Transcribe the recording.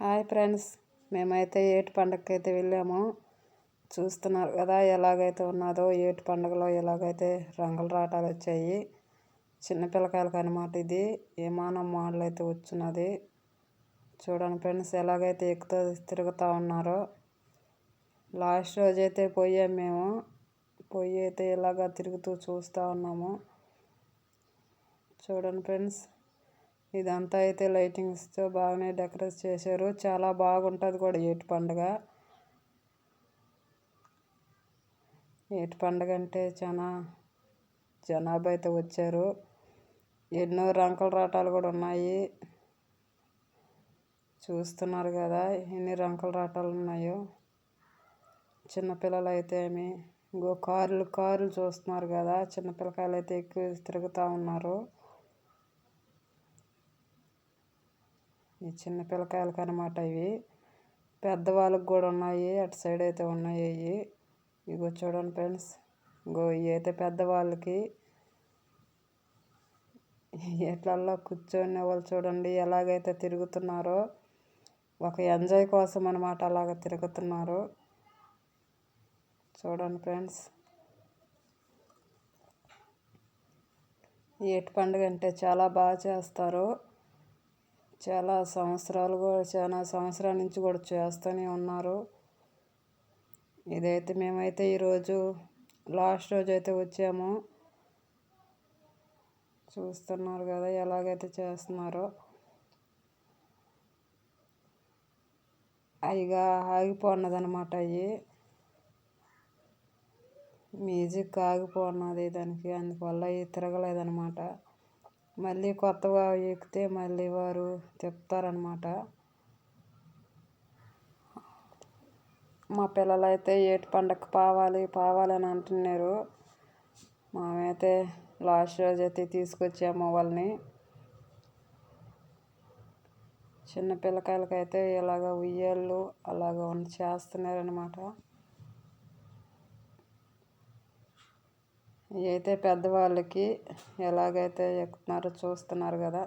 Hi friends మేమైతే ఏటి పండగకైతే అయితే వెళ్ళాము చూస్తున్నారు కదా ఎలాగైతే ఉన్నదో ఏటి పండగలో ఎలాగైతే రంగుల రాటాలు వచ్చాయి. చిన్నపిల్లకాయలకు అనమాట ఇది. విమానం మోడల్ అయితే వచ్చినది. చూడండి ఫ్రెండ్స్ ఎలాగైతే ఎక్కుతూ తిరుగుతూ ఉన్నారో. లాస్ట్ రోజైతే పోయాం మేము. పొయ్యి అయితే ఇలాగ తిరుగుతూ చూస్తూ ఉన్నాము. చూడండి ఫ్రెండ్స్ ఇదంతా అయితే లైటింగ్స్తో బాగానే డెకరేట్ చేశారు. చాలా బాగుంటుంది కూడా ఏటి పండుగ. ఏటి పండుగ అంటే చాలా జనాభా అయితే వచ్చారు. ఎన్నో రంకల రాటాలు కూడా ఉన్నాయి. చూస్తున్నారు కదా ఎన్ని రంకల రాటాలు ఉన్నాయో. చిన్నపిల్లలు అయితే ఏమి ఇంకో కార్లు కార్లు చూస్తున్నారు కదా. చిన్నపిల్లకాయలు అయితే ఎక్కువ తిరుగుతూ ఉన్నారు. ఈ చిన్న పిల్లకాయలకి అనమాట ఇవి. పెద్దవాళ్ళకి కూడా ఉన్నాయి అటు సైడ్ అయితే ఉన్నాయి ఇవి. ఇగో చూడండి ఫ్రెండ్స్ గో ఇవి అయితే పెద్దవాళ్ళకి. ఎట్లల్లో కూర్చొని వాళ్ళు చూడండి ఎలాగైతే తిరుగుతున్నారో ఒక ఎంజాయ్ కోసం అనమాట అలాగ తిరుగుతున్నారు. చూడండి ఫ్రెండ్స్ ఏటి పండుగ అంటే చాలా బాగా చేస్తారు. చాలా సంవత్సరాలు కూడా చాలా సంవత్సరాల నుంచి కూడా చేస్తూనే ఉన్నారు. ఇదైతే మేమైతే ఈరోజు లాస్ట్ రోజు అయితే వచ్చాము. చూస్తున్నారు కదా ఎలాగైతే చేస్తున్నారో. ఇక ఆగిపోన్నదనమాట అవి మ్యూజిక్ ఆగిపోన్నది దానికి అందువల్ల అవి తిరగలేదనమాట మళ్ళీ కొత్తగా ఎక్కితే మళ్ళీ వారు చెప్తారనమాట మా పిల్లలు అయితే ఏటి పండగ పావాలి పావాలని అంటున్నారు. మేమైతే లాస్ట్ రోజు అయితే తీసుకొచ్చాము వాళ్ళని. చిన్న పిల్లకాయలకైతే ఇలాగ ఉయ్యాళ్ళు అలాగ చేస్తున్నారనమాట అయితే పెద్దవాళ్ళకి ఎలాగైతే ఎక్కుతున్నారో చూస్తున్నారు కదా.